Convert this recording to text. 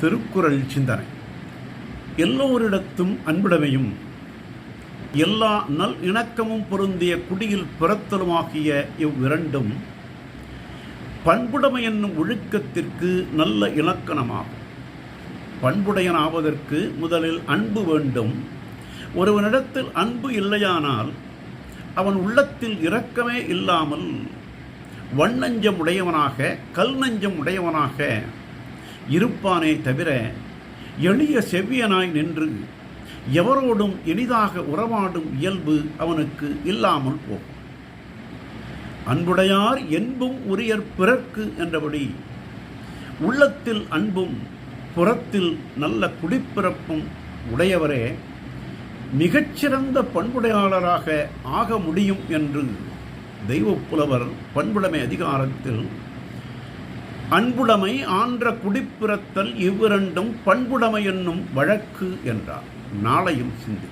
திருக்குறள் சிந்தனை. எல்லோரிடத்தும் அன்புடமையும் எல்லா நல் இணக்கமும் பொருந்திய குடியில் பிறத்தலுமாகிய இவ்விரண்டும் பண்புடைமை என்னும் ஒழுக்கத்திற்கு நல்ல இலக்கணமாகும் பண்புடையனாவதற்கு முதலில் அன்பு வேண்டும். ஒருவனிடத்தில் அன்பு இல்லையானால் அவன் உள்ளத்தில் இரக்கமே இல்லாமல் வண்ணஞ்சம் உடையவனாக கல் நஞ்சம் உடையவனாக இருப்பானே தவிர எளிய செவ்வியனாய் நின்று எவரோடும் எளிதாக உறவாடும் இயல்பு அவனுக்கு இல்லாமல் போகும். அன்புடையார் என்பும் உரியர் பிறர்க்கு என்றபடி உள்ளத்தில் அன்பும் புறத்தில் நல்ல குடிப்பிறப்பும் உடையவரே மிகச்சிறந்த பண்புடையாளராக ஆக முடியும் என்று தெய்வப்புலவர் பண்புடைமை அதிகாரத்தில் அன்புடைமை ஆன்ற குடிப்பிறத்தல் இவ்விரண்டும் பண்புடைமை என்னும் வழக்கு என்றார். நாளையும் சிந்தி